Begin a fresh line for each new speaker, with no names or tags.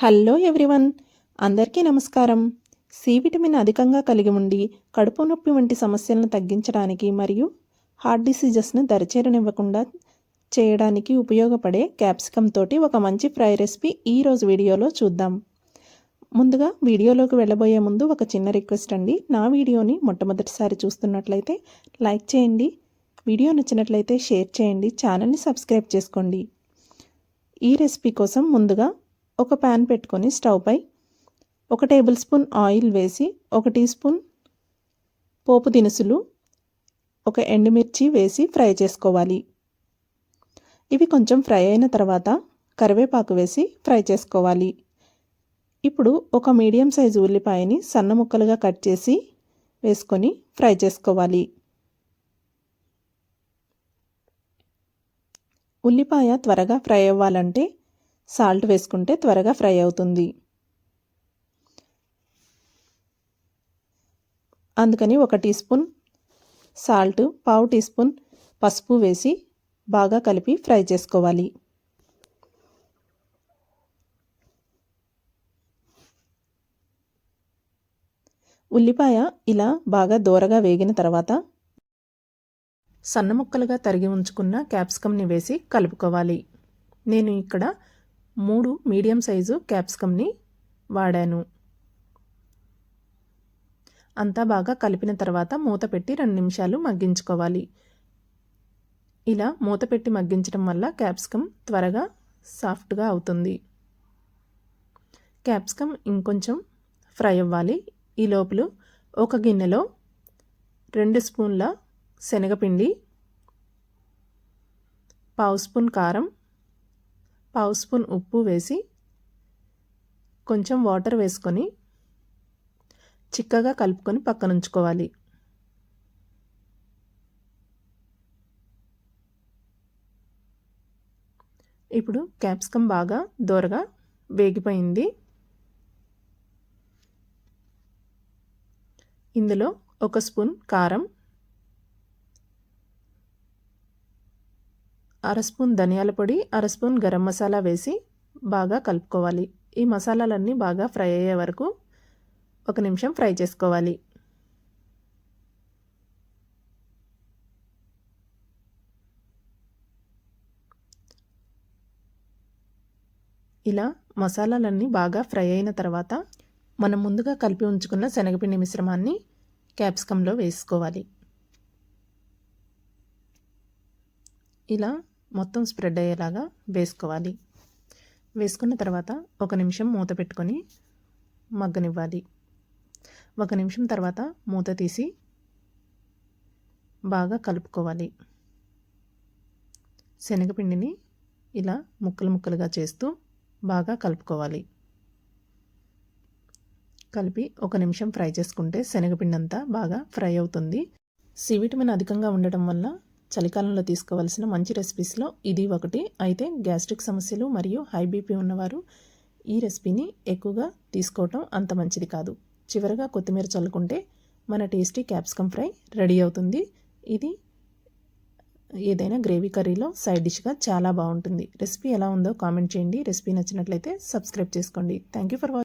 Hello everyone. అందరికీ నమస్కారం. C vitamin అధికంగా కలిగి ఉండి కడుపు నొప్పి వంటి సమస్యలను తగ్గించడానికి మరియు హార్ట్ డిసీజెస్ను దరిచేరనివ్వకుండా చేయడానికి ఉపయోగపడే క్యాప్సికమ్ తోటి ఒక మంచి ఫ్రై రెసిపీ ఈరోజు వీడియోలో చూద్దాం. ముందుగా వీడియోలోకి వెళ్ళబోయే ముందు ఒక చిన్న రిక్వెస్ట్ అండి. నా వీడియోని మొట్టమొదటిసారి చూస్తున్నట్లయితే లైక్ చేయండి వీడియో నచ్చినట్లయితే షేర్ చేయండి ఛానల్ని సబ్స్క్రైబ్ చేసుకోండి. ఈ రెసిపీ కోసం ముందుగా ఒక ప్యాన్ పెట్టుకొని స్టవ్పై ఒక టేబుల్ స్పూన్ ఆయిల్ వేసి ఒక టీ స్పూన్ పోపు దినుసులు ఒక ఎండుమిర్చి వేసి ఫ్రై చేసుకోవాలి. ఇవి కొంచెం ఫ్రై అయిన తర్వాత కరివేపాకు వేసి ఫ్రై చేసుకోవాలి. ఇప్పుడు ఒక మీడియం సైజు ఉల్లిపాయని సన్న ముక్కలుగా కట్ చేసి వేసుకొని ఫ్రై చేసుకోవాలి. ఉల్లిపాయ త్వరగా ఫ్రై అవ్వాలంటే సాల్ట్ వేసుకుంటే త్వరగా ఫ్రై అవుతుంది. అందుకని ఒక టీ స్పూన్ సాల్ట్ పావు టీ స్పూన్ పసుపు వేసి బాగా కలిపి ఫ్రై చేసుకోవాలి. ఉల్లిపాయ ఇలా బాగా దోరగా వేగిన తర్వాత సన్న ముక్కలుగా తరిగి ఉంచుకున్న క్యాప్సికమ్ని వేసి కలుపుకోవాలి. నేను ఇక్కడ మూడు మీడియం సైజు క్యాప్సికమ్ని వాడాను. అంతా బాగా కలిపిన తర్వాత మూత పెట్టి రెండు నిమిషాలు మగ్గించుకోవాలి. ఇలా మూత పెట్టి మగ్గించడం వల్ల క్యాప్సికమ్ త్వరగా సాఫ్ట్గా అవుతుంది. క్యాప్సికమ్ ఇంకొంచెం ఫ్రై అవ్వాలి. ఈ లోపల ఒక గిన్నెలో రెండు స్పూన్ల శనగపిండి పావు స్పూన్ కారం పావు స్పూన్ ఉప్పు వేసి కొంచెం వాటర్ వేసుకొని చిక్కగా కలుపుకొని పక్కన ఉంచుకోవాలి. ఇప్పుడు క్యాప్సికమ్ బాగా దోరగా వేగిపోయింది. ఇందులో ఒక స్పూన్ కారం అర స్పూన్ ధనియాల పొడి అర స్పూన్ గరం మసాలా వేసి బాగా కలుపుకోవాలి. ఈ మసాలాలన్నీ బాగా ఫ్రై అయ్యే వరకు ఒక నిమిషం ఫ్రై చేసుకోవాలి. ఇలా మసాలాలన్నీ బాగా ఫ్రై అయిన తర్వాత మనం ముందుగా కలిపి ఉంచుకున్న శనగపిండి మిశ్రమాన్ని క్యాప్సికంలో వేసుకోవాలి. ఇలా మొత్తం స్ప్రెడ్ అయ్యేలాగా వేసుకోవాలి. వేసుకున్న తర్వాత ఒక నిమిషం మూత పెట్టుకొని మగ్గనివ్వాలి. ఒక నిమిషం తర్వాత మూత తీసి బాగా కలుపుకోవాలి. శనగపిండిని ఇలా ముక్కలు ముక్కలుగా చేస్తూ బాగా కలుపుకోవాలి. కలిపి ఒక నిమిషం ఫ్రై చేసుకుంటే శనగపిండి అంతా బాగా ఫ్రై అవుతుంది. సి విటమిన్ అధికంగా ఉండటం వల్ల చలికాలంలో తీసుకోవాల్సిన మంచి రెసిపీస్లో ఇది ఒకటి. అయితే గ్యాస్ట్రిక్ సమస్యలు మరియు హై బీపీ ఉన్నవారు ఈ రెసిపీని ఎక్కువగా తీసుకోవటం అంత మంచిది కాదు. చివరగా కొత్తిమీర చల్లుకుంటే మన టేస్టీ క్యాప్సికమ్ ఫ్రై రెడీ అవుతుంది. ఇది ఏదైనా గ్రేవీ కర్రీలో సైడ్ డిష్గా చాలా బాగుంటుంది. రెసిపీ ఎలా ఉందో కామెంట్ చేయండి. రెసిపీ నచ్చినట్లయితే సబ్స్క్రైబ్ చేసుకోండి. Thank you for watching